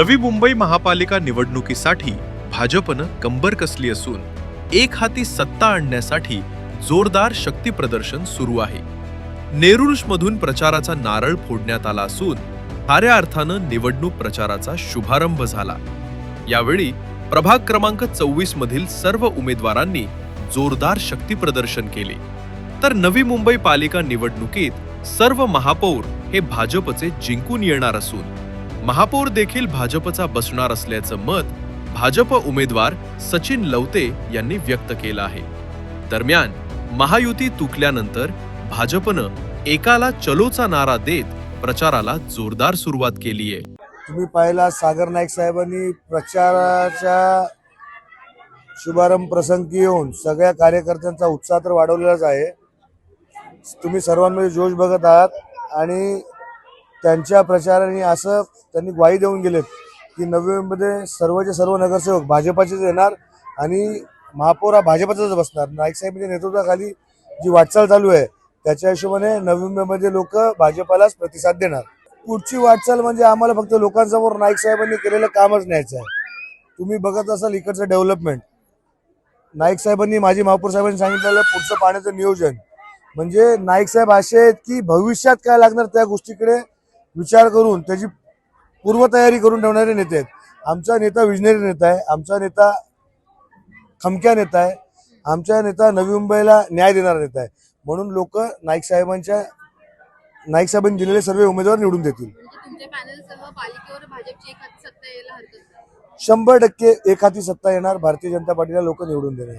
नवी मुंबई महापालिका निवडणुकीसाठी भाजपनं कंबर कसली असून एक हाती सत्ता आणण्यासाठी जोरदार शक्ती प्रदर्शन सुरू आहे. नेरुळमधून प्रचाराचा नारळ फोडण्यात आला असून खऱ्या अर्थानं निवडणूक प्रचाराचा शुभारंभ झाला. यावेळी प्रभाग क्रमांक चोवीस मधील सर्व उमेदवारांनी जोरदार शक्ती प्रदर्शन केले. तर नवी मुंबई पालिका निवडणुकीत सर्व महापौर हे भाजपचे जिंकून येणार असून महापौर देखील भाजपचा बसणार असल्याचं मत भाजप उमेदवार सचिन लवते यांनी व्यक्त केलं आहे. दरम्यान महायुती तुकल्यानंतर भाजपनं एकाला चलोचा नारा देत प्रचाराला जोरदार सुरुवात केली आहे. तुम्ही पाहिला सागर नाईक साहेबांनी प्रचाराच्या शुभारंभ प्रसंगी येऊन सगळ्या कार्यकर्त्यांचा उत्साह तर वाढवलेलाच आहे. तुम्ही सर्वांमध्ये जोश बघत आहात आणि त्यांच्या प्रचाराने असं त्यांनी ग्वाही देऊन गेलेत की नवीमध्ये सर्वचे सर्व नगरसेवक भाजपाचेच येणार आणि महापौर हा भाजपाचाच बसणार. नाईक साहेबांच्या नेतृत्वाखाली जी वाटचाल चालू आहे त्याच्या हिशोबाने नवी मुंबईमध्ये लोक भाजपालाच प्रतिसाद देणार. पुढची वाटचाल म्हणजे आम्हाला फक्त लोकांसमोर नाईक साहेबांनी केलेलं कामच न्यायचं आहे. तुम्ही बघत असाल इकडचं डेव्हलपमेंट. नाईक साहेबांनी माजी महापौर साहेबांनी सांगितलेलं पुढचं पाण्याचं नियोजन. म्हणजे नाईक साहेब असे आहेत की भविष्यात काय लागणार त्या गोष्टीकडे विचार करून त्याची पूर्वतयारी करून ठेवणारे नेते आहेत. आमचा नेता विजनरी नेता आहे आमचा नेता खमक्या नेता आहे आमचा नेता नवी मुंबईला न्याय देणारा नेता आहे. म्हणून लोक नाईक साहेबांच्या नाईक साहेबांनी दिलेले सर्व उमेदवार निवडून देतील. म्हणजे शंभर टक्के एक हाती सत्ता येणार भारतीय जनता पार्टीला लोक निवडून देणार.